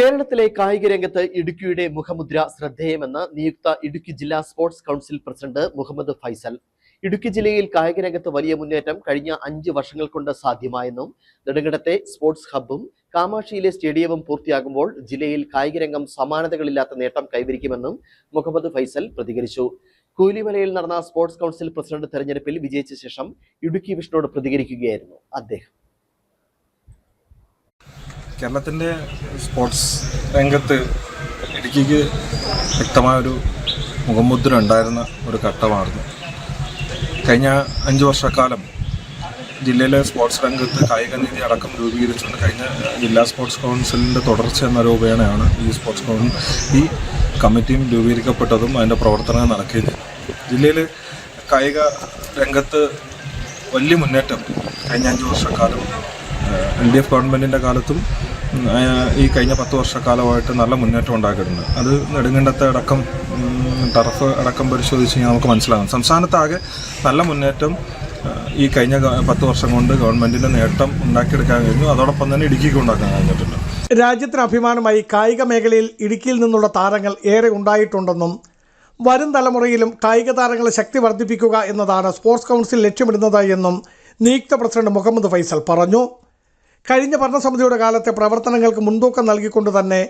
കേരളത്തിലെ കായിക രംഗത്ത് ഇടുക്കിയുടെ മുഖമുദ്ര ശ്രദ്ധേയമെന്ന് നിയുക്ത ഇടുക്കി ജില്ലാ sports council president Muhammad Faisal. Idukki ജില്ലയിൽ കായിക രംഗത്ത് വലിയ മുന്നേറ്റം കഴിഞ്ഞ അഞ്ച് വർഷങ്ങൾ കൊണ്ട് സാധ്യമായെന്നും നെടുങ്കടത്തെ സ്പോർട്സ് ഹബ്ബും കാമാക്ഷിയിലെ സ്റ്റേഡിയവും പൂർത്തിയാകുമ്പോൾ ജില്ലയിൽ കായിക രംഗം സമാനതകളില്ലാത്ത നേട്ടം കൈവരിക്കുമെന്നും മുഹമ്മദ് ഫൈസൽ പ്രതികരിച്ചു. കൂലിമലയിൽ നടന്ന സ്പോർട്സ് കൗൺസിൽ പ്രസിഡന്റ് തെരഞ്ഞെടുപ്പിൽ വിജയിച്ച ശേഷം ഇടുക്കി വിഷ്ണുവോട് പ്രതികരിക്കുകയായിരുന്നു അദ്ദേഹം. കേരളത്തിന്റെ സ്പോർട്സ് രംഗത്ത് ഇടുക്കിക്ക് വ്യക്തമായൊരു മുഖമുദ്ര ഉണ്ടായിരുന്ന ഒരു ഘട്ടമായിരുന്നു. കഴിഞ്ഞ അഞ്ച് വർഷക്കാലം ജില്ലയിലെ സ്പോർട്സ് രംഗത്ത് കായിക നീതി അടക്കം രൂപീകരിച്ചുകൊണ്ട് കഴിഞ്ഞ ജില്ലാ സ്പോർട്സ് കൗൺസിലിന്റെ തുടർച്ച എന്ന രൂപേണയാണ് ഈ സ്പോർട്സ് കൗൺ ഈ കമ്മിറ്റിയും രൂപീകരിക്കപ്പെട്ടതും അതിന്റെ പ്രവർത്തനങ്ങൾ നടക്കിയത്. ജില്ലയിൽ കായിക രംഗത്ത് വലിയ മുന്നേറ്റം കഴിഞ്ഞ അഞ്ച് വർഷക്കാലം എൽ ഡി എഫ് ഗവൺമെന്റിന്റെ കാലത്തും ഈ കഴിഞ്ഞ പത്ത് വർഷക്കാലമായിട്ട് നല്ല മുന്നേറ്റം ഉണ്ടാക്കിയിട്ടുണ്ട്. അത് നെടുങ്കണ്ടത്തെ അടക്കം ടറഫ് അടക്കം പരിശോധിച്ച് കഴിഞ്ഞാൽ നമുക്ക് മനസ്സിലാകും. സംസ്ഥാനത്താകെ നല്ല മുന്നേറ്റം ഈ കഴിഞ്ഞ പത്ത് വർഷം കൊണ്ട് ഗവൺമെന്റിന്റെ നേട്ടം ഉണ്ടാക്കിയെടുക്കാൻ കഴിഞ്ഞു. അതോടൊപ്പം തന്നെ ഇടുക്കിക്ക് ഉണ്ടാക്കാൻ കഴിഞ്ഞിട്ടുണ്ട്. രാജ്യത്തിന് അഭിമാനമായി കായിക മേഖലയിൽ ഇടുക്കിയിൽ നിന്നുള്ള താരങ്ങൾ ഏറെ ഉണ്ടായിട്ടുണ്ടെന്നും വരും തലമുറയിലും കായിക താരങ്ങളെ ശക്തി വർദ്ധിപ്പിക്കുക എന്നതാണ് സ്പോർട്സ് കൗൺസിൽ ലക്ഷ്യമിടുന്നത് എന്നും നിയുക്ത പ്രസിഡന്റ് മുഹമ്മദ് ഫൈസൽ പറഞ്ഞു. കഴിഞ്ഞ ഭരണസമിതിയുടെ കാലത്തെ പ്രവർത്തനങ്ങൾക്ക് മുൻതൂക്കം നൽകിക്കൊണ്ട് തന്നെ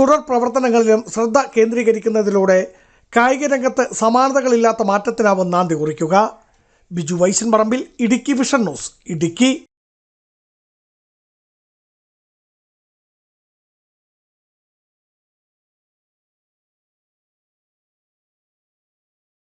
തുടർ പ്രവർത്തനങ്ങളിലും ശ്രദ്ധ കേന്ദ്രീകരിക്കുന്നതിലൂടെ കായിക രംഗത്ത് സമാനതകളില്ലാത്ത മാറ്റത്തിനാവും നാന്തി കുറിക്കുക. Biju Vaishan Parambil Idukki vision news Idukki.